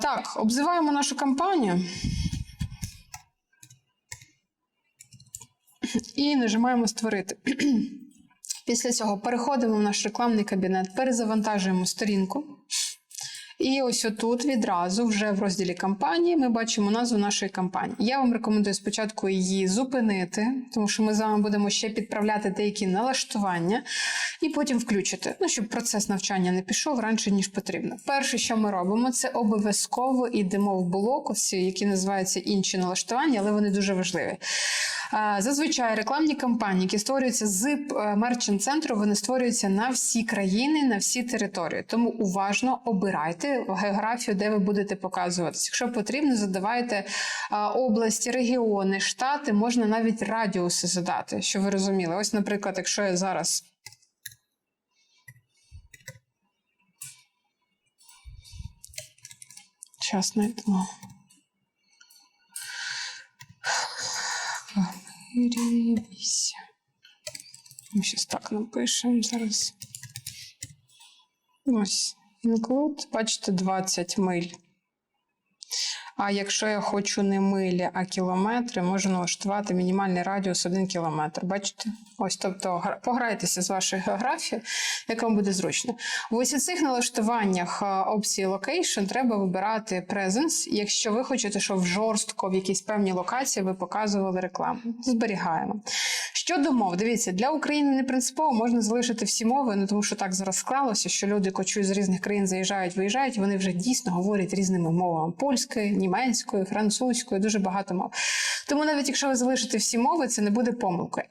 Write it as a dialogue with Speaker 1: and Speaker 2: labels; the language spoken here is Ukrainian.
Speaker 1: Так, обзиваємо нашу кампанію. І нажимаємо створити. Після цього переходимо в наш рекламний кабінет, перезавантажуємо сторінку. І ось отут відразу, вже в розділі кампанії, ми бачимо назву нашої кампанії. Я вам рекомендую спочатку її зупинити, тому що ми з вами будемо ще підправляти деякі налаштування, і потім включити, ну, щоб процес навчання не пішов раніше, ніж потрібно. Перше, що ми робимо, це обов'язково йдемо в блок, ось, які називаються інші налаштування, але вони дуже важливі. Е, Зазвичай рекламні кампанії, які створюються з мерчент центру, вони створюються на всі країни, на всі території. Тому уважно обирайте географію, де ви будете показуватися. Якщо потрібно, задавайте е, області, регіони, штати, можна навіть радіуси задати, щоб ви розуміли. Ось, наприклад, якщо я зараз. Час знайдемо. Вирівся. Ми щось так напишемо зараз. Ось. Include, бачите, 20 миль. А якщо я хочу не милі, а кілометри, можу налаштувати мінімальний радіус 1 кілометр. Бачите? Ось, тобто, пограйтеся з вашою географією, як вам буде зручно. В у цих налаштуваннях е, опції Location треба вибирати Presence, якщо ви хочете, щоб жорстко в якійсь певній локації ви показували рекламу. Зберігаємо. Щодо мов, дивіться, для України не принципово можна залишити всі мови, ну тому що так зараз склалося, що люди кочують з різних країн, заїжджають, виїжджають, вони вже дійсно говорять різними мовами: польською, німецькою, французькою, дуже багато мов. Тому навіть якщо ви залишите всі мови, це не буде помилкою.